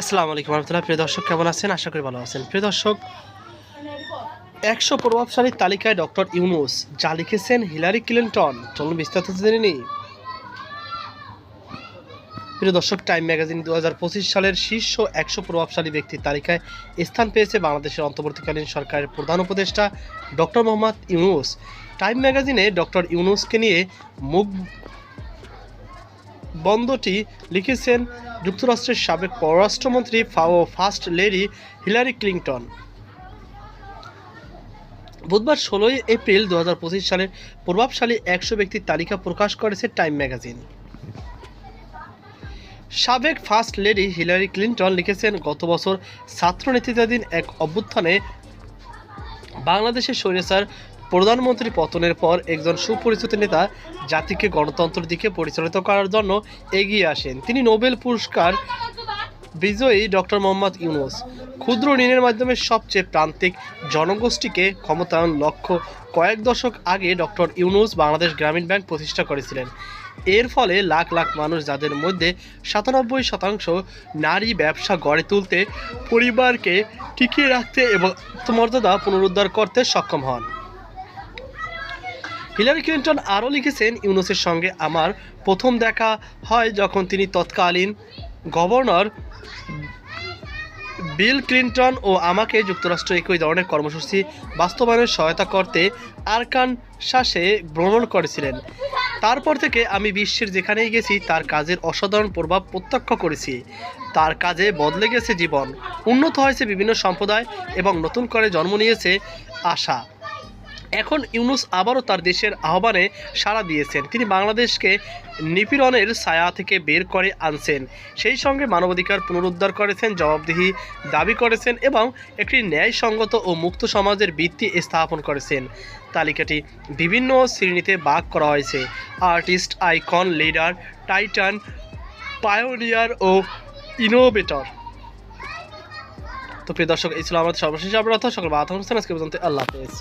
আসসালামু আলাইকুম রহমতুল্লাহ। প্রিয় দর্শক, কেমন আছেন? আশা করি ভালো আছেন। প্রিয় দর্শক, একশো প্রভাবশালী তালিকায় ডক্টর ইউনুস, যা লিখেছেন হিলারি ক্লিন্টন। চলুন বিস্তারিত জেনে নিই। প্রিয় দর্শক, টাইম ম্যাগাজিন দু হাজার পঁচিশ সালের শীর্ষ একশো প্রভাবশালী ব্যক্তির তালিকায় স্থান পেয়েছে বাংলাদেশের অন্তর্বর্তীকালীন সরকারের প্রধান উপদেষ্টা ডক্টর মোহাম্মদ ইউনুস। টাইম ম্যাগাজিনে ডক্টর ইউনুসকে নিয়ে মুখ বন্ধটি লিখেছেন যুক্তরাষ্ট্রের সাবেক পররাষ্ট্রমন্ত্রী ফাও ফার্স্ট লেডি হিলারি ক্লিন্টন বুধবার ষোলোই এপ্রিল দুহাজার পঁচিশ সালের প্রভাবশালী একশো ব্যক্তির তালিকা প্রকাশ করেছে টাইম ম্যাগাজিন। সাবেক ফার্স্ট লেডি হিলারি ক্লিন্টন লিখেছেন, গত বছর ছাত্র নেতৃত্বাধীন এক অভ্যুত্থানে বাংলাদেশের স্বৈরাচার প্রধানমন্ত্রী পতনের পর একজন সুপরিচিত নেতা জাতিকে গণতন্ত্রের দিকে পরিচালিত করার জন্য এগিয়ে আসেন। তিনি নোবেল পুরস্কার বিজয়ী ডক্টর মোহাম্মদ ইউনুস। ক্ষুদ্র ঋণের মাধ্যমে সবচেয়ে প্রান্তিক জনগোষ্ঠীকে ক্ষমতায়ন লক্ষ্য কয়েক দশক আগে ডক্টর ইউনুস বাংলাদেশ গ্রামীণ ব্যাংক প্রতিষ্ঠা করেছিলেন। এর ফলে লাখ লাখ মানুষ যাদের মধ্যে সাতানব্বই শতাংশ নারী ব্যবসা গড়ে তুলতে, পরিবারকে টিকিয়ে রাখতে এবং আত্মমর্যাদা পুনরুদ্ধার করতে সক্ষম হন। হিলারি ক্লিন্টন আরও লিখেছেন, ইউনুসের সঙ্গে আমার প্রথম দেখা হয় যখন তিনি তৎকালীন গভর্নর বিল ক্লিন্টন ও আমাকে যুক্তরাষ্ট্র একই ধরনের কর্মসূচি বাস্তবায়নের সহায়তা করতে আরকান শ্বাসে ভ্রমণ করেছিলেন। তারপর থেকে আমি বিশ্বের যেখানেই গেছি, তার কাজের অসাধারণ প্রভাব প্রত্যক্ষ করেছি। তার কাজে বদলে গেছে জীবন, উন্নত হয়েছে বিভিন্ন সম্প্রদায় এবং নতুন করে জন্ম নিয়েছে আশা। এখন ইউনুস আবারও তার দেশের আহ্বানে সাড়া দিয়েছেন। তিনি বাংলাদেশকে নিপীড়নের ছায়া থেকে বের করে আনছেন। সেই সঙ্গে মানবাধিকার পুনরুদ্ধার করেছেন, জবাবদিহি দাবি করেছেন এবং একটি ন্যায়সঙ্গত ও মুক্ত সমাজের ভিত্তি স্থাপন করেছেন। তালিকাটি বিভিন্ন শ্রেণীতে ভাগ করা হয়েছে। Artist, icon, leader, titan, pioneer ও ইনোভেটর। তো প্রিয় দর্শক, এই ছিল আমাদের সর্বশেষ আপনার সকল বাধা অনুষ্ঠান আজকে পর্যন্ত আল্লাহ হাফেজ।